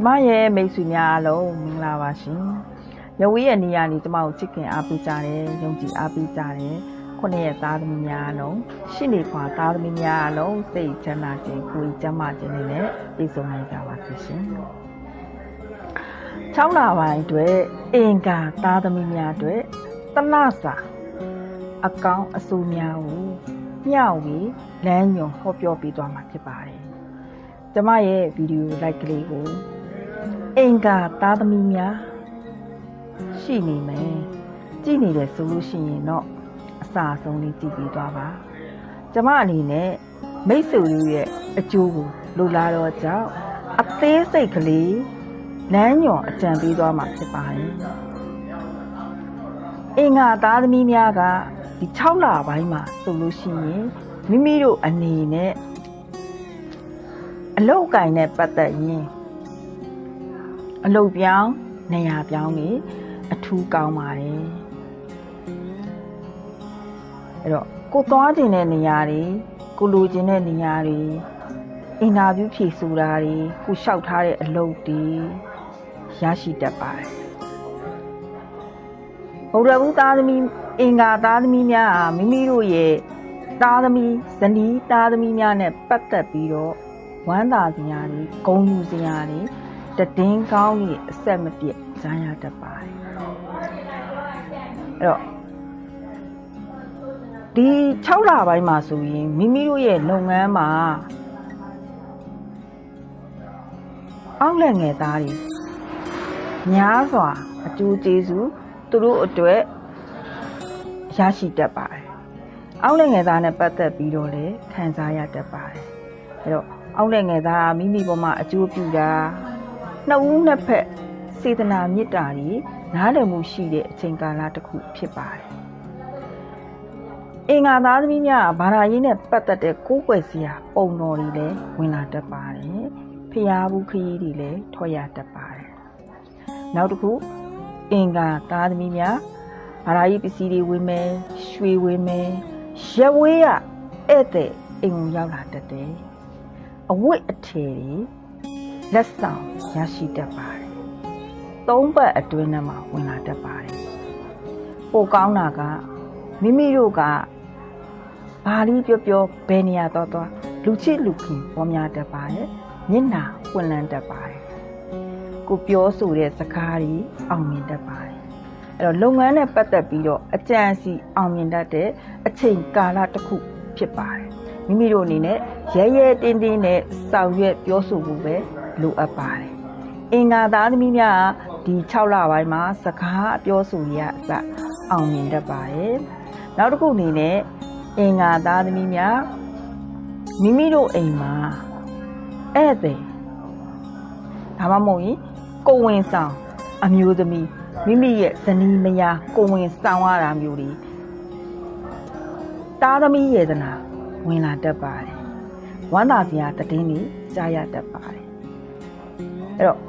ကျမရဲ့မိတ်ဆွေများအားလုံးမင်္ဂလာပါရှင်။ရဝေးရဲ့နေရာနေကျမကိုချစ်ခင်အားပေးကြတယ်၊ယုံကြည်အားပေးကြတယ်။ခုနှစ်ရဲ့သားသမီးများအားလုံးရှိနေခွာသားသမီးများအားလုံးစိတ်ချမ်းသာခြင်းကိုယ်ကျန်းမာခြင်းတွေနဲ့ပြည့်စုံနိုင်ကြပါစေရှင်။6လပိုင်းအတွက်အင်္ဂါသားသမီးများအတွက်တနစာအကောင်းအဆိုးများကိုမျှဝေလမ်းညွန်ဟောပြောပေးသွားမှာဖြစ်ပါတယ်။ကျမရဲ့ဗီဒီယိုလိုက်ကလေးကို အင်္ဂါသားသမီးများရှိနေမယ်ကြည့်နေတယ်ဆိုလို့ရှိရင်တော့အစာအဆုံးလေးကြည့်ပြီးသွားပါကျမအနေနဲ့မိတ်ဆွေတို့ရဲ့အကျိုးကိုလိုလားတော့ကြောင့်အသေးစိတ်ကလေးလမ်းညွန်အကြံပေးသွားမှာဖြစ်ပါတယ်အင်္ဂါသားသမီးများကဒီ6လပိုင်းမှာဆိုလို့ရှိရင်မိမိတို့အနေနဲ့အလောက်ကိုင်းနဲ့ပတ်သက်ရင် အလုတ်ပြောင်းနေရာပြောင်းနေအထူးကောင်းပါတယ်အဲ့တော့ကိုသွားခြင်းတဲ့နေရာတွေကိုလိုချင်တဲ့နေရာတွေအင်တာဗျူးဖြေဆိုတာတွေကိုလျှောက်ထားတဲ့အလုပ်တွေရရှိတတ်ပါတယ်ဘုရားဘူးသားသမီးအင်္ဂါသားသမီးများဟာမိမိတို့ရဲ့သားသမီးဇနီးသားသမီးများနဲ့ပတ်သက်ပြီးတော့ဝမ်းသာစရာတွေဂုဏ်ယူစရာတွေ တည်င်းကောင်းကြီးအဆက်မပြတ်ကြားရတတ်ပါတယ်အဲ့တော့ဒီ6လပိုင်းမှာဆိုရင်မိမိတို့ရဲ့လုပ်ငန်းမှာအောက်လက်ငယ်သားတွေများစွာအကျိုးကျေးဇူးသူတို့အတွက်ရရှိတတ်ပါတယ်အောက်လက်ငယ်သားနဲ့ပတ်သက်ပြီးတော့လည်းခံစားရတတ်ပါတယ်အဲ့တော့အောက်လက်ငယ်သားမိမိပေါ်မှာအကျိုးပြုတာ နှစ်ဦးနှစ်ဖက်စေတနာမေတ္တာတွေနားလည်မှုရှိတဲ့အချိန်ကာလတစ်ခုဖြစ်ပါတယ်အင်္ဂါသားသမီးများဘာသာရေးနဲ့ပတ်သက်တဲ့ကိုးကွယ်စရာပုံတော်တွေလည်းဝင်လာတတ်ပါတယ်ဖျားဘူးခရီးတွေလည်းထွက်ရတတ်ပါတယ်နောက်တစ်ခုအင်္ဂါသားသမီးများဘာသာရေးပစ္စည်းတွေဝင်မယ်ရွှေဝင်မယ်ရက်ဝေးရဧည့်သည်အိမ်ကိုရောက်လာတတ်တယ်အဝတ်အထည်တွေ လက်ဆောင်ရရှိတတ်ပါတယ်။သုံးပတ်အတွင်းထဲမှာဝင်လာတတ်ပါတယ်။ပိုကောင်းတာကမိမိတို့ကဘာလေးပြောပြောဘယ်နေရာတော့တော့လူချစ်လူခင်ပေါ်များတတ်ပါတယ်။မျက်နာပွင့်လန်းတတ်ပါတယ်။ကိုပြောဆိုတဲ့စကားတွေအောင်မြင်တတ်ပါတယ်။အဲ့တော့လုပ်ငန်းနဲ့ပတ်သက်ပြီးတော့အကြံစီအောင်မြင်တတ်တဲ့အချိန်ကာလတစ်ခုဖြစ်ပါတယ်။မိမိတို့အနေနဲ့ရဲရဲတင်းတင်းနဲ့ဆောင်ရွက်ပြောဆိုဖို့ပဲ လိုအပ်ပါတယ်။အင်္ဂါသားသမီးများဒီ6လပိုင်းမှာစကားအပြောဆိုရအစအောင်မြင်တတ်ပါတယ်။နောက်တစ်ခုအနေနဲ့အင်္ဂါသားသမီးများမိမိတို့အိမ်မှာဧည့်သည်ဒါမှမဟုတ်ရင်ကိုဝင်ဆောင်အမျိုးသမီးမိမိရဲ့ဇနီးမယားကိုဝင်ဆောင်ရတာမျိုးတွေတားသမီးယေဒနာဝင်လာတတ်ပါတယ်။ဝမ်းသာစရာတည်င်းတွေကြားရတတ်ပါတယ်။ အဲ့တော့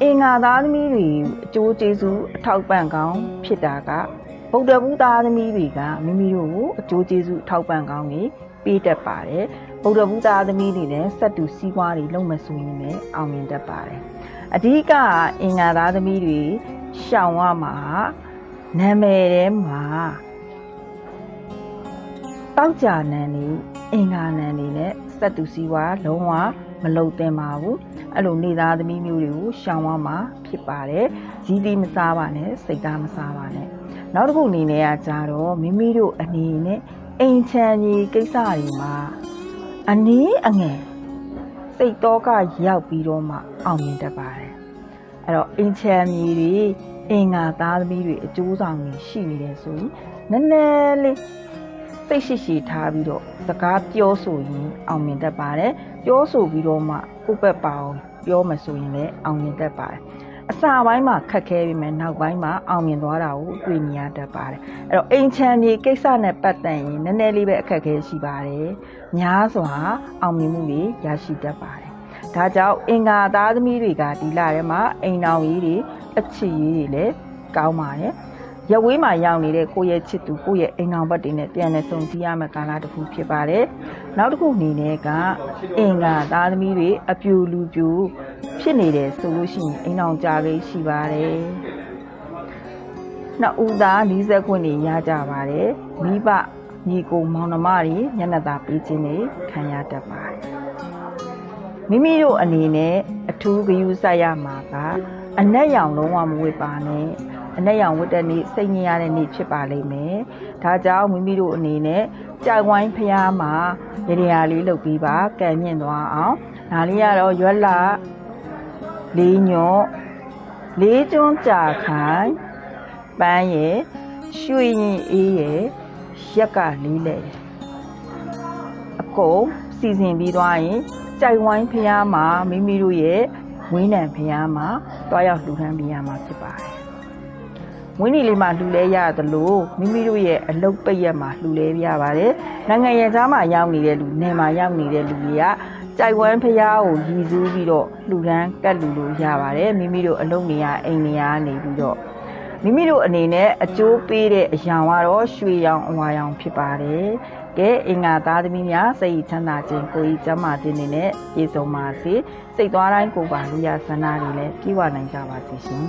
အင်္ဂါသားသမီးတွေအကျိုးကျေးဇူးအထောက်ပံ့ကောင်းဖြစ်တာကဗုဒ္ဓဘုသားသမီးတွေကမိမိတို့ကိုအကျိုးကျေးဇူးအထောက်ပံ့ကောင်းတွေပေးတတ်ပါတယ်။ဗုဒ္ဓဘုသားသမီးတွေနဲ့ဆက်တူစီးပွားတွေလုပ်မဆိုရင်လည်းအောင်မြင်တတ်ပါတယ်။အဓိကအင်္ဂါသားသမီးတွေရှောင်ရမှာနာမည်ထဲမှာ တောက်ကြနန်းနေအင်္ဂါနန်းနေနဲ့စက်တူစီဝါလုံးဝမလုံသင့်ပါဘူးအဲ့လိုနေသားသမီးမျိုးတွေကိုရှောင်ရမှာဖြစ်ပါတယ်ဇီးသီးမစားပါနဲ့စိတ်သားမစားပါနဲ့နောက်တစ်ခုအနေနဲ့ကကြတော့မိမိတို့အနေနဲ့အိမ်ချမ်းကြီးကိစ္စတွေမှာအနည်းအငယ်စိတ်တော့ကရောက်ပြီးတော့မှအောင်မြင်တတ်ပါတယ်အဲ့တော့အိမ်ချမ်းကြီးတွေအင်္ဂါသားသမီးတွေအကျိုးဆောင်တွေရှိနေတယ်ဆိုရင်နည်းနည်းလေး စိတ်ရှိရှိထားပြီးတော့စကားပြောဆိုရင်အောင်မြင်တတ်ပါတယ်ပြောဆိုပြီးတော့မှကိုယ့်ဘက်ပါအောင်ပြောမှဆိုရင်လည်းအောင်မြင်တတ်ပါတယ်အစာပိုင်းမှာခက်ခဲပြီးမှနောက်ပိုင်းမှာအောင်မြင်သွားတာကိုတွေ့မြင်ရတတ်ပါတယ်အဲ့တော့အိမ်ချမ်းမြေကိစ္စနဲ့ပတ်သက်ရင်နည်းနည်းလေးပဲအခက်ခဲရှိပါတယ်များစွာအောင်မြင်မှုတွေရရှိတတ်ပါတယ်ဒါကြောင့်အင်္ဂါသားသမီးတွေကဒီလထဲမှာအိမ်တော်ကြီးတွေအချစ်ကြီးတွေလည်းကောင်းပါတယ် ရဝေးမှာရောက်နေတဲ့ကိုယ့်ရဲ့ချစ်သူကိုယ့်ရဲ့အိမ်အောင်ဘက်တွေနဲ့ပြန်လည်ဆုံစည်းရမယ့်ကာလတစ်ခုဖြစ်ပါတယ်။နောက်တစ်ခုအနေနဲ့ကအင်္ဂါသားသမီးတွေအပြူလူပြူဖြဖြစ်နေတယ်ဆိုလို့ရှိရင်အိမ်အောင်ကြလေးရှိပါတယ်နှစ်ဦးသားနီးစပ်ခွင့်တွေရကြပါတယ်မိဘညီကိုမောင်နှမတွေညနေသားပေးခြင်းတွေခံရတတ်ပါတယ်မိမိတို့အနေနဲ့အထူးဂရုစိုက်ရမှာကအနက်ရောင်လုံးဝမဝတ်ပါနဲ့ အနက်ရောင်ဝတ်တဲ့နေ့စိတ်ညစ်ရတဲ့နေ့ဖြစ်ပါလိမ့်မယ်ဒါကြောင့်မိမိတို့အနေနဲ့ကြိုက်ဝိုင်းဖျားမှာရရလေးလုပ်ပြီးပါကံမြင့်သွားအောင်ဒါလေးကတော့ရွက်လာလေးညော့လေးကျွန်းကြာခိုင်ပန်းရယ်ရွှေရင်အေးရယ်ရက်ကလေးလေအကုန်စီစဉ်ပြီးသွားရင်ကြိုက်ဝိုင်းဖျားမှာမိမိတို့ရဲ့ဝင်းနံဖျားမှာတွားရောက်လှူဒန်းပေးရမှာဖြစ်ပါတယ် ဝင်းနီလေးမှာလှူလဲရသလိုမိမိတို့ရဲ့အလုတ်ပိတ်ရက်မှာလှူလဲပြရပါတယ်နိုင်ငံရဲ့သားမှာရောက်နေတဲ့လူနေမှာရောက်နေတဲ့လူတွေကကြိုက်ဝမ်းဖျားကိုရည်စူးပြီးတော့လှူဒန်းကတ်လူလို့ရပါတယ်မိမိတို့အလုပ်နေရအိမ်နေရနေပြီးတော့မိမိတို့အနေနဲ့အကျိုးပေးတဲ့အရာကတော့ရွှေရောင်အဝါရောင်ဖြစ်ပါတယ်ကဲအင်္ဂါသားသမီးများစိတ်ချမ်းသာခြင်းကိုယ်ကြီးကျမ်းမာခြင်းတွေနဲ့ပြည့်စုံပါစေစိတ်သွားတိုင်းကိုယ်ပါလူရဆန္ဒတွေလည်းပြည့်ဝနိုင်ကြပါစေရှင်